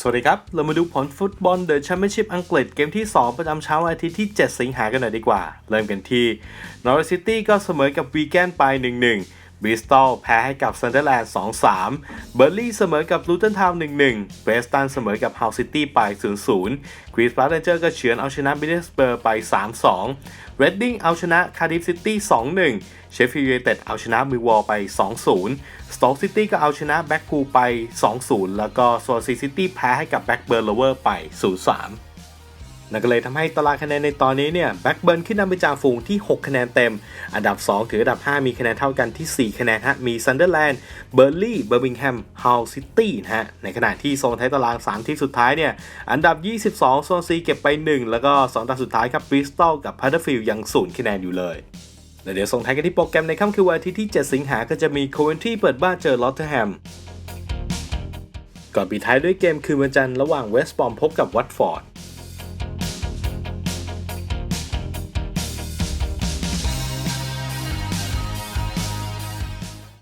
สวัสดีครับ เรามาดูผลฟุตบอลเดอะแชมเปี้ยนชิพอังกฤษเกมที่ 2 ประจำเช้าอาทิตย์ที่ 7 สิงหากันหน่อยดีกว่า เริ่มกันที่นอร์ซิตี้ก็เสมอกับวีแกนไป 1-1 บริสตอลแพ้ให้กับซันเดอร์แลนด์2-3 เบอร์ลี่เสมอกับลูตันทาวน์1-1เบสตันเสมอกับฮาวซิตี้ไป 0-0 ควีนส์พาร์เรนเจอร์ก็เฉือนเอาชนะบิลเลสเบอร์ไป 3-2 เรดดิ้งเอาชนะคาร์ดิฟซิตี้ 2-1 เชฟฟิลด์ยูไนเต็ดเอาชนะมิวอลไป 2-0 สโต๊กซิตี้ก็เอาชนะแบ็กพูลไป 2-0 แล้วก็โซซีซิตี้แพ้ให้กับแบ็กเบิร์นโลเวอร์ไป 0-3 นั่นก็เลยทำให้ตารางคะแนนในตอนนี้เนี่ยแบ็กเบิร์นขึ้นนำไปจากฝูงที่ 6 คะแนนเต็ม อันดับ 2 ถึงอันดับ 5 มีคะแนนเท่ากันที่ 4 คะแนนฮะ มีซันเดอร์แลนด์เบอร์ลี่เบอร์มิงแฮมฮาวซิตี้นะฮะ ในขณะที่โซนท้ายตาราง 3 ทีมสุดท้ายเนี่ย อันดับ 22 โซน C เก็บไป 1 แล้วก็2อันดับสุดท้ายครับบริสตอลกับพัตเตอร์ฟิลด์ยังศูนย์คะแนนอยู่เลยแล้วเดี๋ยวส่งท้ายกันที่โปรแกรมในค่ำคืนวันอาทิตย์ที่ 7 สิงหาก็จะมีโคเวนทรีเปิดบ้านเจอลอตเทอร์แฮมก่อนปิดท้ายด้วยเกมคืนวันจันทร์ระหว่างเวสต์บอมพบกับวัตฟอร์ด